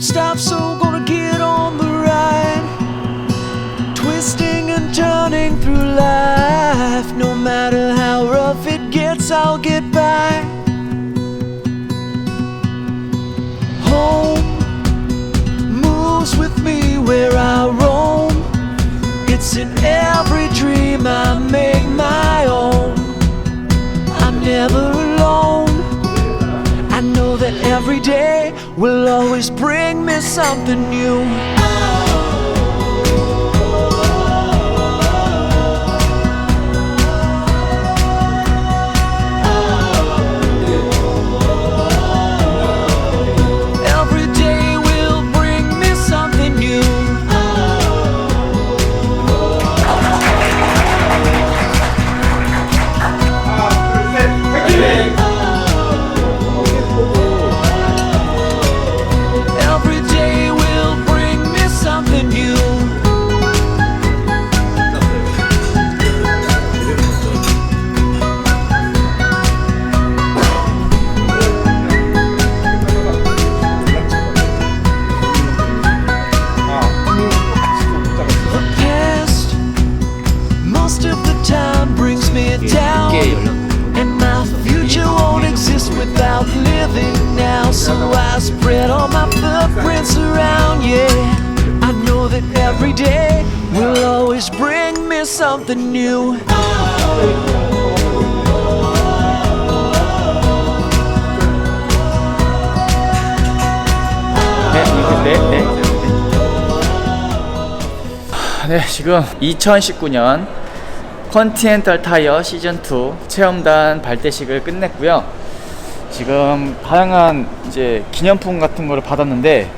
won't stop, so gonna get on the ride. Twisting and turning through life. No matter how rough it gets, I'll get by. Home moves with me where I roam. It's in every dream I make my own. I'm never that every day will always bring me something new. Something new. 네, 네, 네. 네, 지금 2019년 컨티넨탈 타이어 시즌2 체험단 발대식을 끝냈고요. 지금 다양한 이제 기념품 같은 거를 받았는데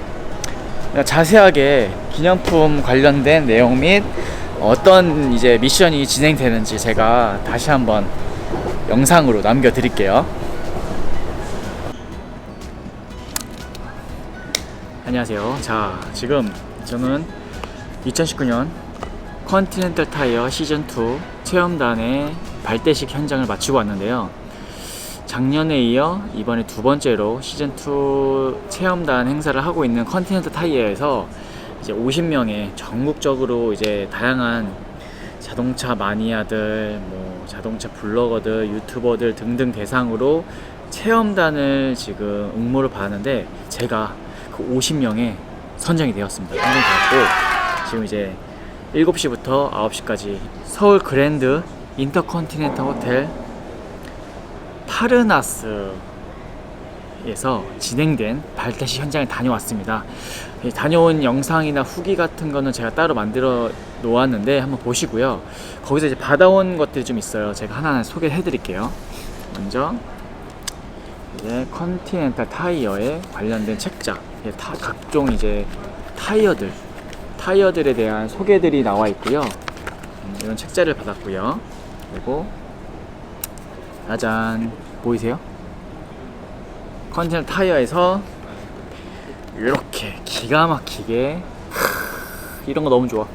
자세하게 기념품 관련된 내용 및 어떤 이제 미션이 진행되는지 제가 다시 한번 영상으로 남겨드릴게요. 안녕하세요. 자, 지금 저는 2019년 컨티넨탈 타이어 시즌2 체험단의 발대식 현장을 마치고 왔는데요. 작년에 이어 이번에 두 번째로 시즌2 체험단 행사를 하고 있는 컨티넨탈 타이어에서 이제 50명의 전국적으로 이제 다양한 자동차 마니아들, 뭐 자동차 블로거들, 유튜버들 등등 대상으로 체험단을 지금 응모를 받았는데 제가 그 50명에 선정이 되었습니다. 선정이 되었고 지금 이제 7시부터 9시까지 서울 그랜드 인터컨티넨탈 호텔 파르나스 에서 진행된 발대시 현장에 다녀왔습니다. 이 다녀온 영상이나 후기 같은 거는 제가 따로 만들어 놓았는데 한번 보시고요. 거기서 이제 받아온 것들이 좀 있어요. 제가 하나하나 소개해 드릴게요. 먼저 이제 컨티넨탈 타이어에 관련된 책자, 예, 타- 각종 이제 타이어들, 타이어들에 대한 소개들이 나와 있고요. 음, 이런 책자를 받았고요. 그리고 짜잔 보이세요? 컨티넨탈 타이어에서 이렇게 기가 막히게 이런 거 너무 좋아.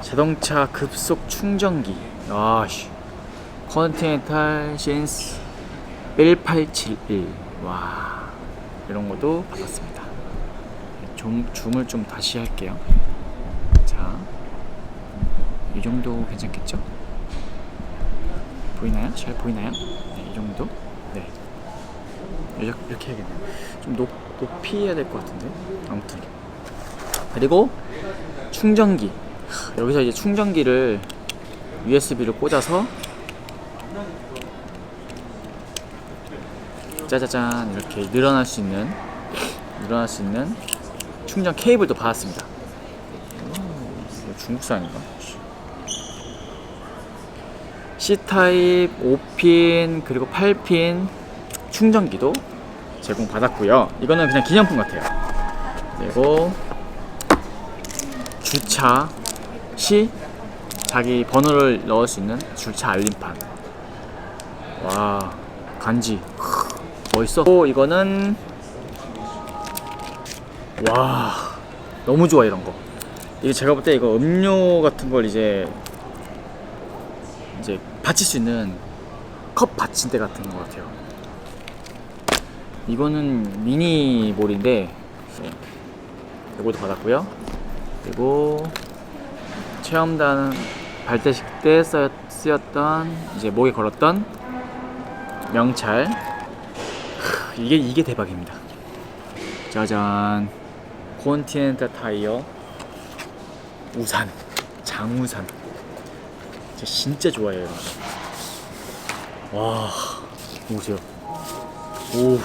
자동차 급속 충전기. 아씨. 컨티넨탈 신스 1871. 와. 이런 것도 받았습니다. 좀 줌을 좀 다시 할게요. 자. 이 정도 괜찮겠죠? 보이나요? 잘 보이나요? 네, 이 정도? 네. 이렇게, 이렇게 해야겠네요. 좀 높, 높이 해야 될 것 같은데. 아무튼. 그리고 충전기. 하, 여기서 이제 충전기를 USB를 꽂아서 짜자잔 이렇게 늘어날 수 있는 늘어날 수 있는 충전 케이블도 받았습니다. 음, 중국산인가? C타입 5핀 그리고 8핀 충전기도 제공받았고요. 이거는 그냥 기념품 같아요. 그리고 주차 시 자기 번호를 넣을 수 있는 주차 알림판. 와 간지 크, 멋있어. 또 이거는 와 너무 좋아 이런 거. 이게 제가 볼 때 이거 음료 같은 걸 이제 이제 받칠 수 있는 컵 받침대 같은 것 같아요. 이거는 미니볼인데 네. 이것도 받았고요. 그리고 체험단 발대식 때 쓰- 쓰였던 이제 목에 걸었던 명찰. 크, 이게 이게 대박입니다. 짜잔. 콘티넨탈 타이어 우산 장우산 저 진짜 좋아해요. 와 보세요 오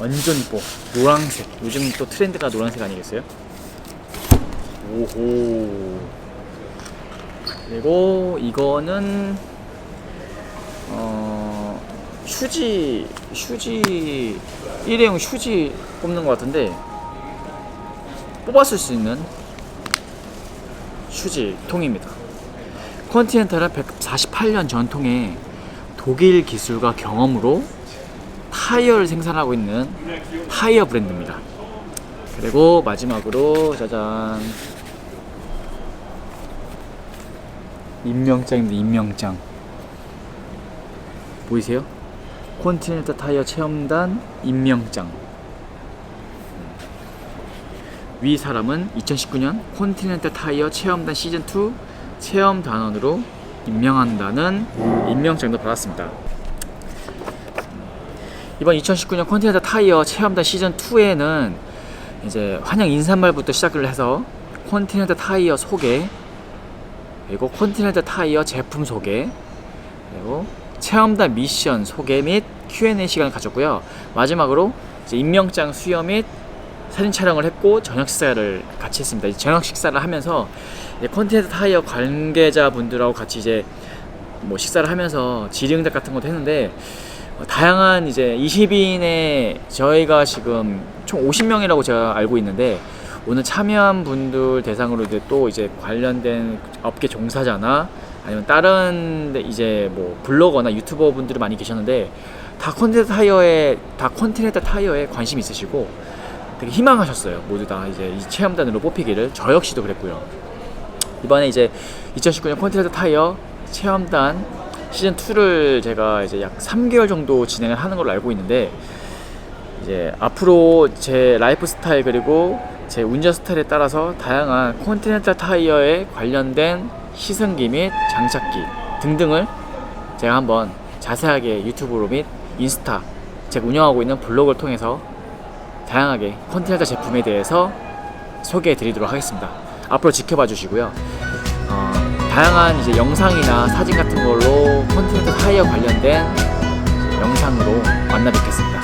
완전 이뻐 노란색 요즘 또 트렌드가 노란색 아니겠어요? 오호 그리고 이거는 어 휴지 휴지 일회용 휴지 뽑는 것 같은데 뽑았을 수 있는 휴지 통입니다. 컨티넨탈은 148년 전통의 독일 기술과 경험으로 타이어를 생산하고 있는 타이어 브랜드입니다. 그리고 마지막으로 짜잔 임명장입니다. 임명장 보이세요? 콘티넨탈 타이어 체험단 임명장 위 사람은 2019년 콘티넨탈 타이어 체험단 시즌2 체험 단원으로 임명한다는 임명장도 받았습니다. 이번 2019년 콘티넨탈 타이어 체험단 시즌 2에는 이제 환영 인사말부터 시작을 해서 콘티넨탈 타이어 소개 그리고 콘티넨탈 타이어 제품 소개 그리고 체험단 미션 소개 및 Q&A 시간을 가졌고요. 마지막으로 임명장 수여 및 사진 촬영을 했고 저녁 식사를 같이 했습니다. 저녁 식사를 하면서 컨텐츠 타이어 관계자분들하고 같이 이제 뭐 식사를 하면서 질의응답 같은 것도 했는데 어, 다양한 이제 20인의 저희가 지금 총 50명이라고 제가 알고 있는데 오늘 참여한 분들 대상으로 이제 또 이제 관련된 업계 종사자나 아니면 다른 데 이제 뭐 블로거나 유튜버 분들이 많이 계셨는데 다 컨텐츠 타이어에 다 컨티넨탈 타이어에 관심 있으시고 되게 희망하셨어요. 모두 다 이제 이 체험단으로 뽑히기를 저 역시도 그랬고요. 이번에 이제 2019년 컨티넨탈 타이어 체험단 시즌 2를 제가 이제 약 3개월 정도 진행을 하는 걸로 알고 있는데 이제 앞으로 제 라이프 스타일 그리고 제 운전 스타일에 따라서 다양한 컨티넨탈 타이어에 관련된 시승기 및 장착기 등등을 제가 한번 자세하게 유튜브로 및 인스타 제가 운영하고 있는 블로그를 통해서 다양하게 컨티넨탈 제품에 대해서 소개해 드리도록 하겠습니다. 앞으로 지켜봐 주시고요. 어, 다양한 이제 영상이나 사진 같은 걸로 컨티넨탈 타이어 관련된 영상으로 만나 뵙겠습니다.